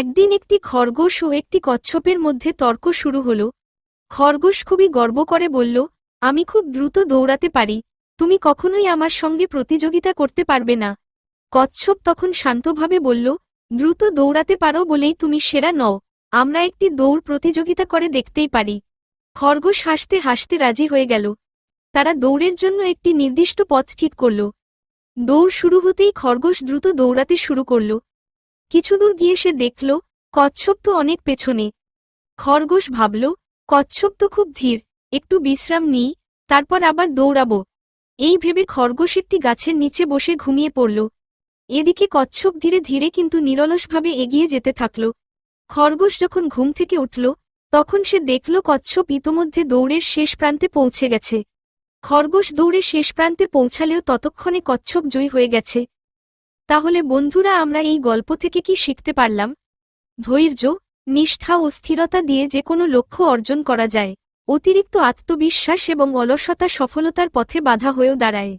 একদিন একটি খরগোশ ও একটি কচ্ছপের মধ্যে তর্ক শুরু হল। খরগোশ খুবই গর্ব করে বলল, আমি খুব দ্রুত দৌড়াতে পারি, তুমি কখনোই আমার সঙ্গে প্রতিযোগিতা করতে পারবে না। কচ্ছপ তখন শান্তভাবে বলল, দ্রুত দৌড়াতে পারো বলেই তুমি সেরা নও, আমরা একটি দৌড় প্রতিযোগিতা করে দেখতেই পারি। খরগোশ হাসতে হাসতে রাজি হয়ে গেল। তারা দৌড়ের জন্য একটি নির্দিষ্ট পথ ঠিক করল। দৌড় শুরু হতেই খরগোশ দ্রুত দৌড়াতে শুরু করল। কিছুদূর গিয়ে সে দেখল, কচ্ছপ তো অনেক পেছনে। খরগোশ ভাবল, কচ্ছপ তো খুব ধীর, একটু বিশ্রাম নিই, তারপর আবার দৌড়াব। এই ভেবে খরগোশ একটি গাছের নিচে বসে ঘুমিয়ে পড়ল। এদিকে কচ্ছপ ধীরে ধীরে কিন্তু নিরলসভাবে এগিয়ে যেতে থাকল। খরগোশ যখন ঘুম থেকে উঠল, তখন সে দেখল কচ্ছপ ইতোমধ্যে দৌড়ের শেষ প্রান্তে পৌঁছে গেছে। খরগোশ দৌড়ে শেষ প্রান্তে পৌঁছালেও ততক্ষণে কচ্ছপ জয়ী হয়ে গেছে। তাহলে বন্ধুরা আমরা এই গল্প থেকে কি শিখতে পারলাম? ধৈর্য, নিষ্ঠা ও স্থিরতা দিয়ে যে কোনো লক্ষ্য অর্জন করা যায়। অতিরিক্ত আত্মবিশ্বাস এবং অলসতা সফলতার পথে বাধা হয়েও দাঁড়ায়।